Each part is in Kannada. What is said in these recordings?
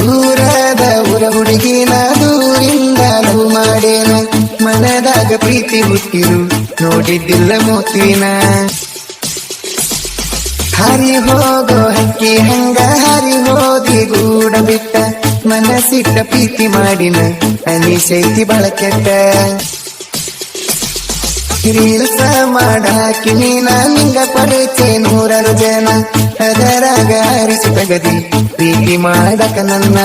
ದೂರದ ಊರ ಹುಡುಗಿನ ದೂರಿಂದ ಲವ್ ಮಾಡೇನು. ಮನದಾಗ ಪ್ರೀತಿ ಹುಟ್ಟಿರು, ನೋಡಿದ್ದಿಲ್ಲ ಮೋತಿನ. ಹರಿ ಹೋಗೋ ಹಕ್ಕಿ ಹಂಗ ಹರಿ ಹೋದಿ ಗೂಡ ಬಿಟ್ಟ. ಮನಸ್ಸಿಟ್ಟ ಪ್ರೀತಿ ಮಾಡಿನ, ಅನಿಸೈತಿ ಬಳಕೆಟ್ಟ ರೀಲ್ಸ ಮಾಡಾಕಿ ನೀನ ನಿಂಗ ಪಡೆಚೆ ನೂರಾರು ಜನ. ಅದರಾಗ ಹರಿಸಿ ತಗದಿ ಪ್ರೀತಿ ಮಾಡಕ ನನ್ನ.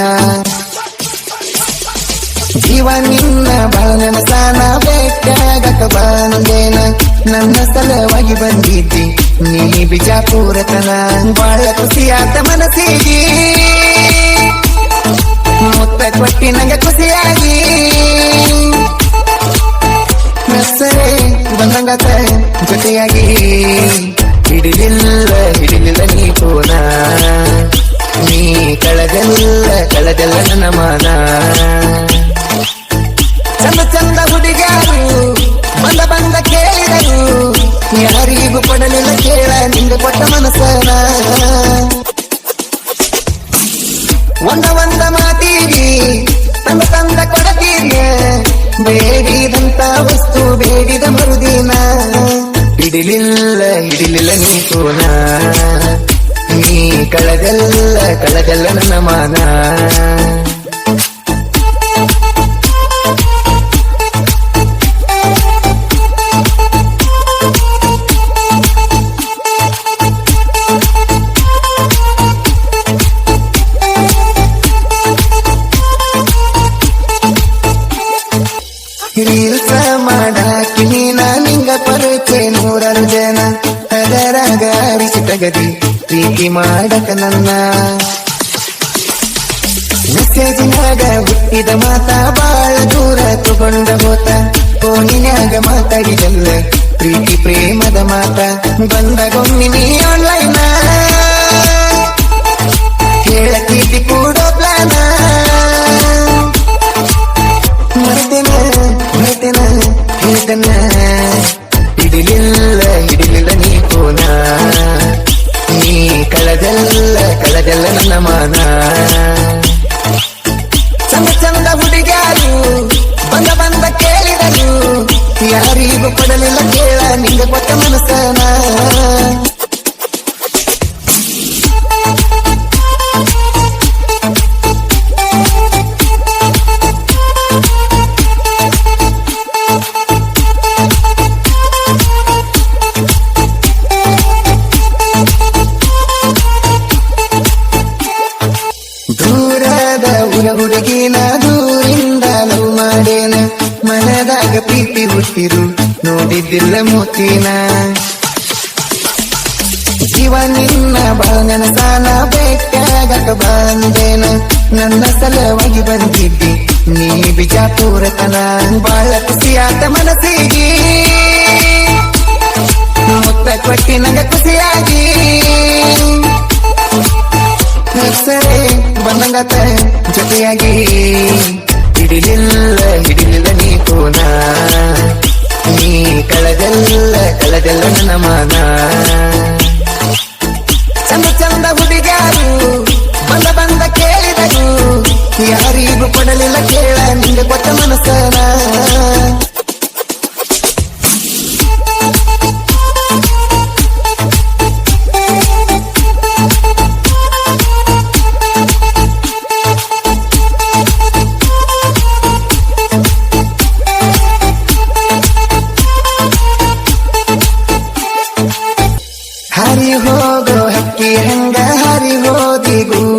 ಜೀವ ನಿನ್ನ ಬಾಳನ ಸ್ಥಾನ ಬೇಕಾಗಕ ಬಾನಂದೇನ ನನ್ನ ಸಲವಾಗಿ ಬಂದಿದ್ದಿ, ನೀ ಬಿಜಾಪುರತನ. ಬಾಳ ಖುಷಿಯಾದ ಮನಸ್ಸಿಗೆ. ಮುತ್ತ ಕೊಟ್ಟಿ ನಂಗೆ ಖುಷಿಯಾಗಿ. ಕಳೆದಲ್ಲ ನನ್ನ ಮಾನ. ಚಂದ ಚಂದ ಹುಡುಗಾರು ಬಂದ ಬಂದ ಕೇಳಿದರು. ಯಾರಿಗೂ ಕೊಡಲಿಲ್ಲ ಕೇಳ ನಿಂದು ಕೊಟ್ಟ ಮನಸ್ಸನ ಒಂದ ಒಂದ ಮಾತೀರಿ ತಂದ ತಂದ ಕೊಡತೀರಿ ಬೇಡಿದಂತ ವಸ್ತು, ಬೇಡಿದ ಮರುದಿನ. ಹಿಡಿಲಿಲ್ಲ ಹಿಡಿಲಿಲ್ಲ ನೀ ಸೋನ ನೀ ಕಳೆದಲ್ಲ ಕಳೆದಲ್ಲ ನನ್ನ ಮಾನ ರೀಲ್ಸ ಮಾಡಾಕಿ ನೀನ ನಿಂಗ ಪರಿಚಯ ನೂರಾರು ಜನ ಅರಿಸಿ ತಗದಿ ಪ್ರೀತಿ ಮಾಡಕ ನನ್ನ. ಮೆಸೇಜಿನಾಗ ಹುಟ್ಟಿದ ಮಾತ ಬಾಳ ದೂರ ತಗೊಂಡ ಹೋತ. ಫೋನಿನಾಗ ಮಾತಾಡಿದಲ್ಲ, ಪ್ರೀತಿ ಪ್ರೇಮದ ಮಾತ. ಬಂದ ನೀ ಆನ್ಲೈನ್ ಊರ ಹುಡುಗಿನ ದೂರಿಂದ ಮಾಡೇನ? ಮನದಾಗ ಪ್ರೀತಿ ಹುಟ್ಟಿರು, ನೋಡಿದ್ದಿಲ್ಲ ಮೋತಿನ. ಜೀವ ನಿನ್ನ ಬಾಳನ ಸಾಲ ಬೆಟ್ಟಾಗಕ ಬಂದೇನ? ನನ್ನ ಸಲವಾಗಿ ಬಂದಿದ್ದೆ, ನೀ ಬಿಜಾಪುರತನ. ಬಾಳ ಖುಷಿಯಾತ ಮನಸ್ಸಿಗೆ. ಮುತ್ತ ಕೊಟ್ಟಿ ನಂಗ ಖುಷಿಯಾಗಿ. ಸರಿ, ಬಂದಂಗತ. ಜೊತೆಯಾಗಿ ಹಿಡಿಲಿಲ್ಲ ಹಿಡಿಲಿಲ್ಲ ನೀ ಪೋನ ನೀ ಕಳೆದಲ್ಲ ಕಳೆದಲ್ಲ ನನ್ನ ಮಾನ. ಚಂದ ಚಂದ ಹುಡುಗಾರು ಬಂದ ಬಂದ ಕೇಳಿದರು. ಯಾರಿಗೂ ಕೊಡಲಿಲ್ಲ ಕೇಳ, ನಿಂಗ ಕೊಟ್ಟ ಮನಸ್ಸನ.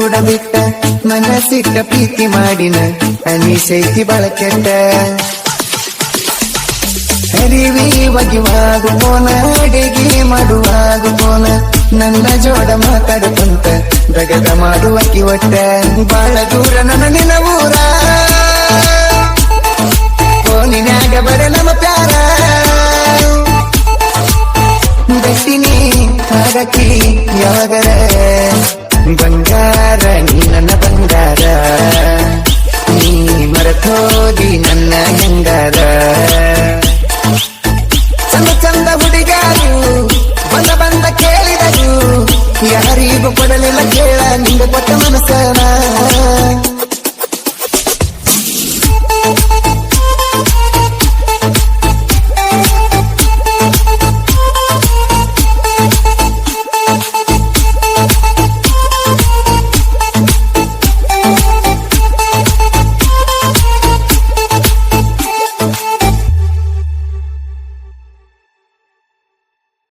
ಹೋದಿ ಗೂಡ ಬಿಟ್ಟ ಮನಸ್ಸಿಟ್ಟ ಪ್ರೀತಿ ಮಾಡಿನ ಅನಿಸೈತಿ ಬಳಕೆಟ್ಟ. ಹರಿವಿ ಒಗಿವಾಗುವೋನ ಅಡಿಗೆ ಮಾಡುವಾಗುವೋನ ನನ್ನ ಜೋಡ ಮಾತಾಡುತ್ತಂತ ದಗದ ಮಾಡುವ ಕಿವಟ್ಟ. ಬಾಳ ದೂರ ನನ್ನ ನಿನ್ನ ಫೋನಿನಾಗ ಬರ ನಮ್ಮ ಪ್ಯಾರ. ಗಟ್ಟಿನಿ ಹಾಗಕ್ಕಿ ಯಾವಾಗರ ಬಂಗಾರ ನೀ ನನ್ನ ಬಂಗಾರ. ನೀ ಮರತೋದಿ ನನ್ನ ಹೆಂಗಾರ. ಚಂದ ಚಂದ ಹುಡುಗಾರು